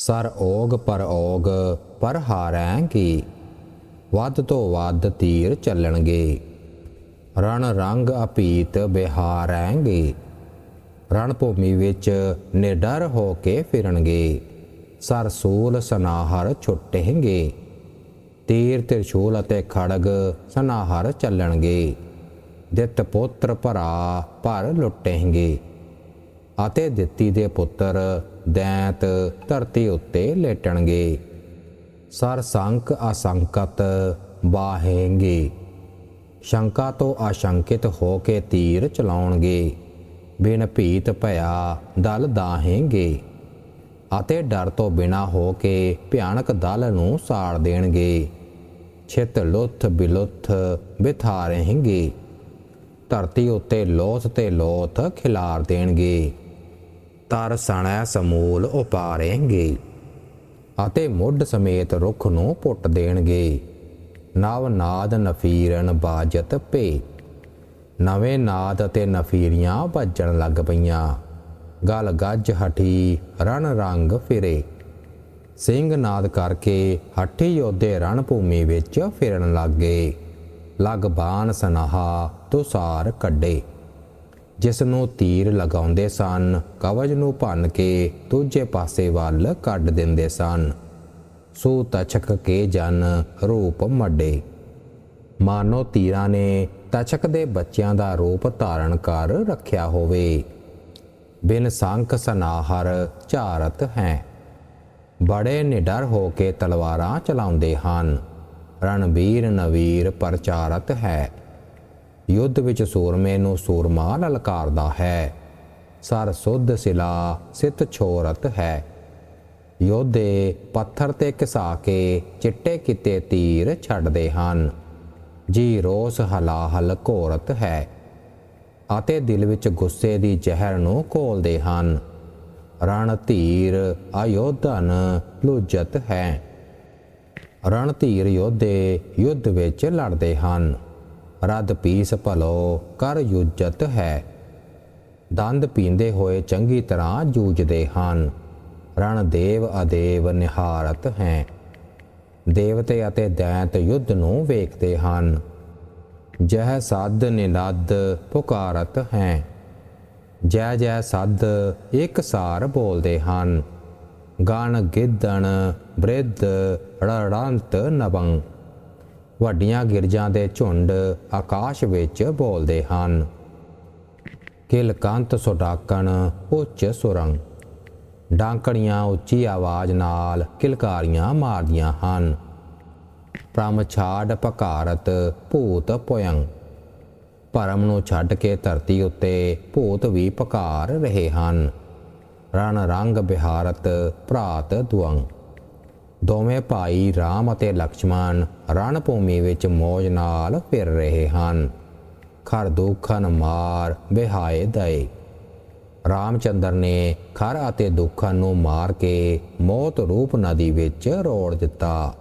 Sir ਓਗ ਪਰ ਓਗ, ਪਰ ਹਾਰੈਂਗੀ ਵੱਧ ਤੋਂ ਵੱਧ ਤੀਰ ਚੱਲਣਗੇ। ਰਣ ਰੰਗ ਅਪੀਤ ਬਿਹਾਰੈਂਗੇ। ਰਣ ਭੂਮੀ ਵਿੱਚ ਨਿਡਰ ਹੋ ਕੇ ਫਿਰਨਗੇ। ਸਰ ਸੂਲ ਸਨਾਹਰ ਛੁੱਟੇਂਗੇ। ਤੀਰ ਤਿਰਛੂਲ ਅਤੇ ਖੜਗ ਸਨਾਹਰ ਚੱਲਣਗੇ। ਦਿੱਤ ਪੁੱਤਰ ਭਰਾ ਭਰ ਲੁੱਟੇਂਗੇ। ਅਤੇ ਦਿੱਤੀ ਦੇ ਪੁੱਤਰ ਦੈਂਤ ਧਰਤੀ ਉੱਤੇ ਲੇਟਣਗੇ। ਸਰ ਸੰਕ ਅਸੰਕਤ ਬਾਹੇਂਗੇ। ਸ਼ੰਕਾ ਤੋਂ ਆਸ਼ੰਕਿਤ ਹੋ ਕੇ ਤੀਰ ਚਲਾਉਣਗੇ। ਬਿਨ ਭੀਤ ਭਇਆ ਦਲ ਦਾਹੇਂਗੇ ਅਤੇ ਡਰ ਤੋਂ ਬਿਨਾ ਹੋ ਕੇ ਭਿਆਨਕ ਦਲ ਨੂੰ ਸਾੜ ਦੇਣਗੇ। ਛਿਤ ਲੁੱਥ ਬਿਲੁੱਥ ਬਿਥਾ ਬਿਥਾਰੇਂਗੇ। ਧਰਤੀ ਉੱਤੇ ਲੋਥ ਤੇ ਲੋਥ ਖਿਲਾਰ ਦੇਣਗੇ। ਤਰ ਸਣੈ ਸਮੂਲ ਉਪਾਰੇਂਗੇ ਅਤੇ ਮੁੱਢ ਸਮੇਤ ਰੁੱਖ ਨੂੰ ਪੁੱਟ ਦੇਣਗੇ। ਨਵ ਨਾਦ ਨਫੀਰਨ ਬਾਜਤ ਪੇ ਨਵੇਂ ਨਾਦ ਅਤੇ ਨਫੀਰੀਆਂ ਵੱਜਣ ਲੱਗ ਪਈਆਂ। ਗਲ ਗੱਜ ਹਠੀ ਰਣ ਰੰਗ ਫਿਰੇ। ਸਿੰਘ ਨਾਦ ਕਰਕੇ ਹੱਠੀ ਯੋਧੇ ਰਣ ਭੂਮੀ ਵਿੱਚ ਫਿਰਨ ਲੱਗੇ ਲਗ ਬਾਣ ਸਨਾਹਾ ਤੁਸਾਰ ਕੱਢੇ। ਜਿਸ ਨੂੰ ਤੀਰ ਲਗਾਉਂਦੇ ਸਨ, ਕਵਜ ਨੂੰ ਭੰਨ ਕੇ ਦੂਜੇ ਪਾਸੇ ਵੱਲ ਕੱਢ ਦਿੰਦੇ ਸਨ। ਸੋ ਤਛਕ ਕੇ ਜਨ ਰੂਪ ਮੱਡੇ। ਮਾਨੋ ਤੀਰਾਂ ਨੇ ਤਛਕ ਦੇ ਬੱਚਿਆਂ ਦਾ ਰੂਪ ਧਾਰਨ ਕਰ ਰੱਖਿਆ ਹੋਵੇ। ਬਿਨ ਸੰਖ ਸਨਾਹਰ ਝਾਰਤ ਹੈ। ਬੜੇ ਨਿਡਰ ਹੋ ਕੇ ਤਲਵਾਰਾਂ ਚਲਾਉਂਦੇ ਹਨ। ਰਣਵੀਰ ਨਵੀਰ ਪ੍ਰਚਾਰਤ ਹੈ। ਯੁੱਧ ਵਿੱਚ ਸੂਰਮੇ ਨੂੰ ਸੂਰਮਾ ਲਲਕਾਰਦਾ ਹੈ। ਸਰ ਸੁੱਧ ਸਿਲਾ ਸਿਤ ਛੋਰਤ ਹੈ। ਯੋਧੇ ਪੱਥਰ ਤੇ ਘਸਾ ਕੇ ਚਿੱਟੇ ਕਿਤੇ ਤੀਰ ਛੱਡਦੇ ਹਨ। ਜੀ ਰੋਸ ਹਲਾਹਲ ਘੋਰਤ ਹੈ। ਅਤੇ ਦਿਲ ਵਿੱਚ ਗੁੱਸੇ ਦੀ ਜ਼ਹਿਰ ਨੂੰ ਘੋਲਦੇ ਹਨ। ਰਣ ਧੀਰ ਆਯੋਧਨ ਲੁਜਤ ਹੈ। ਰਣ ਧੀਰ ਯੋਧੇ ਯੁੱਧ ਵਿੱਚ ਲੜਦੇ ਹਨ। ਰਦ ਪੀਸ ਭਲੋ ਕਰ ਯੁਜਤ ਹੈ। ਦੰਦ ਪੀਂਦੇ ਹੋਏ ਚੰਗੀ ਤਰ੍ਹਾਂ ਜੂਝਦੇ ਹਨ। ਰਣ ਦੇਵ ਅਦੇਵ ਨਿਹਾਰਤ ਹੈ। ਦੇਵਤੇ ਅਤੇ ਦੈਂਤ ਯੁੱਧ ਨੂੰ ਵੇਖਦੇ ਹਨ। ਜਹ ਸੱਦ ਨਿਨਦ ਪੁਕਾਰਤ ਹੈ। ਜੈ ਜੈ ਸੱਦ ਇੱਕ ਸਾਰ ਬੋਲਦੇ ਹਨ। ਗਣ ਗਿੱਦਣ ਬ੍ਰਿਧ ਰੜੰਤ ਨਵੰ। ਵੱਡੀਆਂ ਗਿਰਜਾਂ ਦੇ ਝੁੰਡ ਆਕਾਸ਼ ਵਿੱਚ ਬੋਲਦੇ ਹਨ। ਕਿਲਕੰਤ ਸੁਡਾਕਣ, ਉੱਚ ਸੁਰੰਗ ਡਾਂਕੜੀਆਂ ਉੱਚੀ ਆਵਾਜ਼ ਨਾਲ ਕਿਲਕਾਰੀਆਂ ਮਾਰਦੀਆਂ ਹਨ। ਪ੍ਰਮਛਾੜ ਪਕਾਰਤ ਭੂਤ ਪੋਯੰ ਪਰਮ ਨੂੰ ਛੱਡ ਕੇ ਧਰਤੀ ਉੱਤੇ ਭੂਤ ਵੀ ਪਕਾਰ ਰਹੇ ਹਨ। ਰਣ ਰੰਗ ਬਿਹਾਰਤ, ਭਰਾਤ ਦੁਅੰਗ ਦੋਵੇਂ ਭਾਈ ਰਾਮ ਅਤੇ ਲਕਸ਼ਮਣ ਰਣ ਭੂਮੀ ਵਿੱਚ ਮੌਜ ਨਾਲ ਫਿਰ ਰਹੇ ਹਨ। ਖਰ ਦੁਖਨ ਮਾਰ ਬਿਹਾਏ ਦਏ। ਰਾਮਚੰਦਰ ਨੇ ਖਰ ਅਤੇ ਦੁੱਖਾਂ ਨੂੰ ਮਾਰ ਕੇ ਮੌਤ ਰੂਪ ਨਦੀ ਵਿੱਚ ਰੋੜ ਦਿੱਤਾ।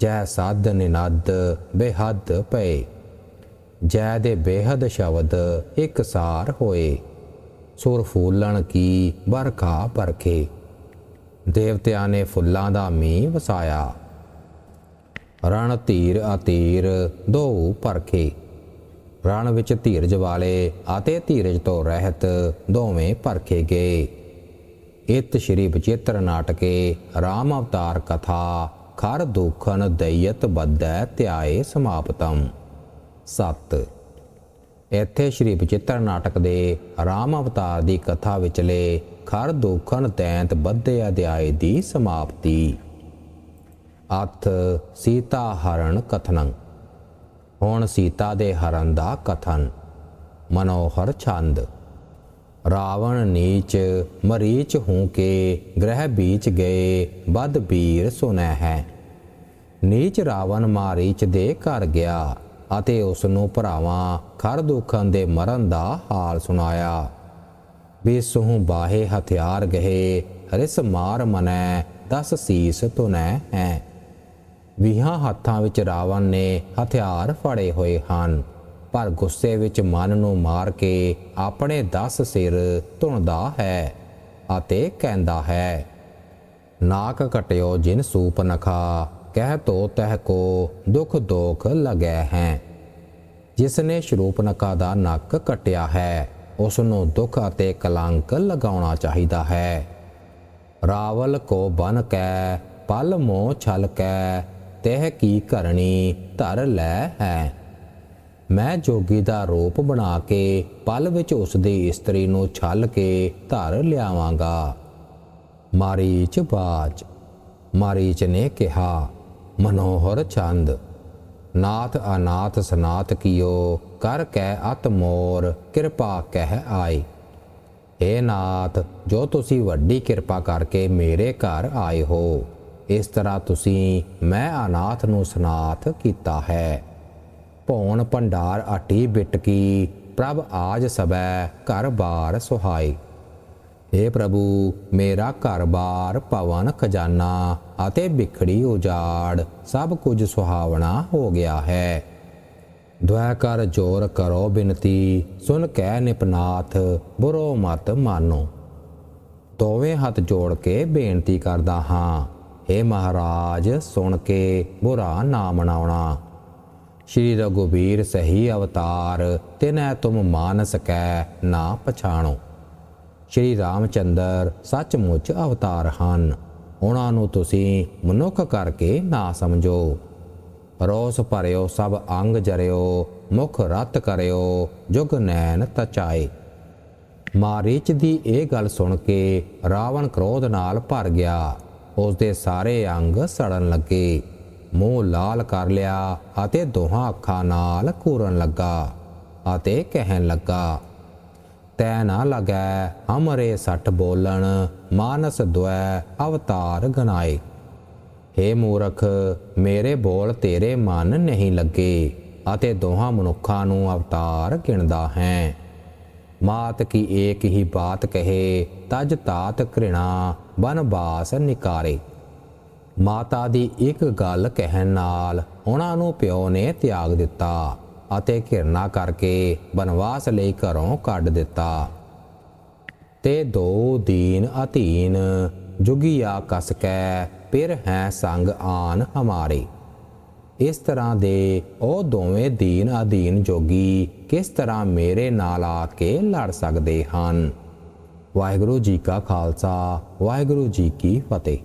ਜੈ ਸਾਧ ਨਿਨਦ ਬੇਹੱਦ ਪਏ। ਜੈ ਦੇ ਬੇਹੱਦ ਸ਼ਬਦ ਇੱਕ ਸਾਰ ਹੋਏ। ਸੁਰ ਫੂਲਣ ਕੀ ਬਰਖਾ ਪਰਖੇ। ਦੇਵਤਿਆਂ ਨੇ ਫੁੱਲਾਂ ਦਾ ਮੀਂਹ ਵਸਾਇਆ। ਰਣ ਧੀਰ ਅਤੀਰ ਦੋ ਪਰਖੇ ਰਣ ਵਿੱਚ ਧੀਰਜ ਵਾਲੇ ਅਤੇ ਧੀਰਜ ਤੋਂ ਰਹਿਤ ਦੋਵੇਂ ਪਰਖੇ ਗਏ। ਇਤ ਸ਼੍ਰੀ ਬਚਿੱਤਰ ਨਾਟਕੇ ਰਾਮ ਅਵਤਾਰ ਕਥਾ ਖਰ ਦੁਖਨ ਦਇਤ ਬੱਧੈ ਧਿਆਏ ਸਮਾਪਤਮ 7 ਇੱਥੇ ਸ਼੍ਰੀ ਬਚਿੱਤਰ ਨਾਟਕ ਦੇ ਰਾਮ ਅਵਤਾਰ ਦੀ ਕਥਾ ਵਿਚਲੇ ਖਰ ਦੁਖਨ ਤੈਂਤ ਬੱਧੇ ਅਧਿਆਏ ਦੀ ਸਮਾਪਤੀ। ਅਥ ਸੀਤਾ ਹਰਣ ਕਥਨੰ। ਹੁਣ ਸੀਤਾ ਦੇ ਹਰਨ ਦਾ ਕਥਨ। ਮਨੋਹਰ ਛੰਦ। ਰਾਵਣ ਨੀਚ ਮਰੀਚ ਹੂੰ ਕੇ ਗ੍ਰਹਿ ਬੀਚ ਗਏ ਬਦ ਬੀਰ ਸੁਨੈ ਹੈ। ਨੀਚ ਰਾਵਣ ਮਾਰੀਚ ਦੇ ਘਰ ਗਿਆ ਅਤੇ ਉਸ ਨੂੰ ਭਰਾਵਾਂ ਖਰ ਦੁਖਨ ਦੇ ਮਰਨ ਦਾ ਹਾਲ ਸੁਣਾਇਆ। ਬੇਸੋਹ ਬਾਹੇ ਹਥਿਆਰ ਗਏ ਰਿਸ ਮਾਰ ਮਨੈ, ਦਸ ਸੀਸ ਤੁਨੈ ਹੈ ਵੀਹਾਂ ਹੱਥਾਂ ਵਿੱਚ ਰਾਵਣ ਨੇ ਹਥਿਆਰ ਫੜੇ ਹੋਏ ਹਨ, ਪਰ ਗੁੱਸੇ ਵਿੱਚ ਮਨ ਨੂੰ ਮਾਰ ਕੇ ਆਪਣੇ 10 ਸਿਰ ਧੁਣਦਾ ਹੈ ਅਤੇ ਕਹਿੰਦਾ ਹੈ, ਨਾਕ ਕਟਿਓ ਜਿਨ ਸੂਪ ਨਖਾ, ਕਹਿ ਤੋ ਤਹ ਕੋ ਦੁਖ ਦੋਖ ਲਗੈ ਹੈ। ਜਿਸ ਨੇ ਸ਼ਰੂਪਨਖਾ ਦਾ ਨੱਕ ਕਟਿਆ ਹੈ ਉਸ ਨੂੰ ਦੁੱਖ ਅਤੇ ਕਲੰਕ ਲਗਾਉਣਾ ਚਾਹੀਦਾ ਹੈ। ਰਾਵਲ ਕੋ ਬਨ ਕੈ, ਪਲ ਮੋ ਛਲ ਕੈ, ਤਹਿ ਕੀ ਕਰਨੀ ਧਰ ਲੈ ਹੈ। ਮੈਂ ਜੋਗੀ ਦਾ ਰੂਪ ਬਣਾ ਕੇ ਪਲ ਵਿੱਚ ਉਸ ਦੀ ਇਸਤਰੀ ਨੂੰ ਛਲ ਕੇ ਧਰ ਲਿਆਵਾਂਗਾ। ਮਾਰੀਚ ਬਾਜ ਮਾਰੀਚ ਨੇ ਕਿਹਾ, ਮਨੋਹਰ ਚੰਦ। ਨਾਥ ਅਨਾਥ ਸਨਾਤ ਕੀਓ, ਕਰ ਕੈ ਅਤ ਮੋਰ, ਕਿਰਪਾ ਕਹਿ ਆਏ। ਏ ਨਾਥ, ਜੋ ਤੁਸੀਂ ਵੱਡੀ ਕਿਰਪਾ ਕਰਕੇ ਮੇਰੇ ਘਰ ਆਏ ਹੋ, ਇਸ ਤਰ੍ਹਾਂ ਤੁਸੀਂ ਮੈਂ ਅਨਾਥ ਨੂੰ ਸਨਾਥ ਕੀਤਾ ਹੈ। ਭੌਣ ਭੰਡਾਰ ਅਟੀ ਬਿਟਕੀ, ਪ੍ਰਭ ਆਜ ਸਬੈ ਘਰ ਬਾਰ ਸੁਹਾਈ ਏ ਪ੍ਰਭੂ, ਮੇਰਾ ਘਰ-ਬਾਰ ਭਵਨ ਖਜ਼ਾਨਾ ਅਤੇ ਵਿਖੜੀ ਉਜਾੜ, ਸਭ ਕੁਝ ਸੁਹਾਵਣਾ ਹੋ ਗਿਆ ਹੈ। ਦੁਆ ਕਰ, ਜੋਰ ਕਰੋ ਬਿਨਤੀ, ਸੁਨ ਕਹਿ ਨਿਪਨਾਥ, ਬੁਰੋ ਮਤ ਮਾਨੋ। ਦੋਵੇਂ ਹੱਥ ਜੋੜ ਕੇ ਬੇਨਤੀ ਕਰਦਾ ਹਾਂ ਏ ਮਹਾਰਾਜ, ਸੁਣ ਕੇ ਬੁਰਾ ਨਾ ਮਨਾਉਣਾ ਸ਼੍ਰੀ ਰਘੁਬੀਰ ਸਹੀ ਅਵਤਾਰ, ਤਿਨੈ ਤੁਮ ਮਾਨ ਸਕੈ ਨਾ ਪਛਾਣੋ। ਸ਼੍ਰੀ ਰਾਮਚੰਦਰ ਸੱਚਮੁੱਚ ਅਵਤਾਰ ਹਨ। ਉਹਨਾਂ ਨੂੰ ਤੁਸੀਂ ਮਨੁੱਖ ਕਰਕੇ ਨਾ ਸਮਝੋ। ਰੋਸ ਭਰਿਓ ਸਭ ਅੰਗ ਜਰਿਓ, ਮੁਖ ਰਤ ਕਰਿਓ, ਜੁਗ ਨੈਣ ਤਚਾਏ। ਮਾਰੀਚ ਦੀ ਇਹ ਗੱਲ ਸੁਣ ਕੇ ਰਾਵਣ ਕ੍ਰੋਧ ਨਾਲ ਭਰ ਗਿਆ। ਉਸ ਦੇ ਸਾਰੇ ਅੰਗ ਸੜਨ ਲੱਗੇ। ਮੂੰਹ ਲਾਲ ਕਰ ਲਿਆ ਅਤੇ ਦੋਹਾਂ ਅੱਖਾਂ ਨਾਲ ਘੂਰਨ ਲੱਗਾ ਅਤੇ ਕਹਿਣ ਲੱਗਾ ਤੈ ਨਾ ਲਗੈ ਹਮਰੇ ਸੱਠ ਬੋਲਣ, ਮਾਨਸ ਦੁਐ ਅਵਤਾਰ ਗਨਾਏ ਹੇ ਮੂਰਖ, ਮੇਰੇ ਬੋਲ ਤੇਰੇ ਮਨ ਨਹੀਂ ਲੱਗੇ, ਅਤੇ ਦੋਹਾਂ ਮਨੁੱਖਾਂ ਨੂੰ ਅਵਤਾਰ ਗਿਣਦਾ ਹੈ। ਮਾਤ ਕੀ ਏਕ ਹੀ ਬਾਤ ਕਹੇ, ਤਜ ਤਾਤ ਘ੍ਰਿਣਾ ਬਨਵਾਸ ਨਿਕਾਰੇ। ਮਾਤਾ ਦੀ ਇੱਕ ਗੱਲ ਕਹਿਣ ਨਾਲ ਉਹਨਾਂ ਨੂੰ ਪਿਓ ਨੇ ਤਿਆਗ ਦਿੱਤਾ। ਅਤੇ ਘਿਰਣਾ ਕਰਕੇ ਬਨਵਾਸ ਲਈ ਘਰੋਂ ਕੱਢ ਦਿੱਤਾ। ਤੇ ਦੋ ਦੀਨ ਅਧੀਨ ਜੁਗੀਆ ਕਸ ਕੈ ਫਿਰ ਹੈ ਸੰਗ ਆਨ ਹਮਾਰੇ। ਇਸ ਤਰ੍ਹਾਂ ਦੇ ਉਹ ਦੋਵੇਂ ਦੀਨ ਅਧੀਨ ਜੋਗੀ ਕਿਸ ਤਰ੍ਹਾਂ ਮੇਰੇ ਨਾਲ ਆ ਕੇ ਲੜ ਸਕਦੇ ਹਨ? ਵਾਹਿਗੁਰੂ ਜੀ ਕਾ ਖਾਲਸਾ, ਵਾਹਿਗੁਰੂ ਜੀ ਕੀ ਫਤਿਹ।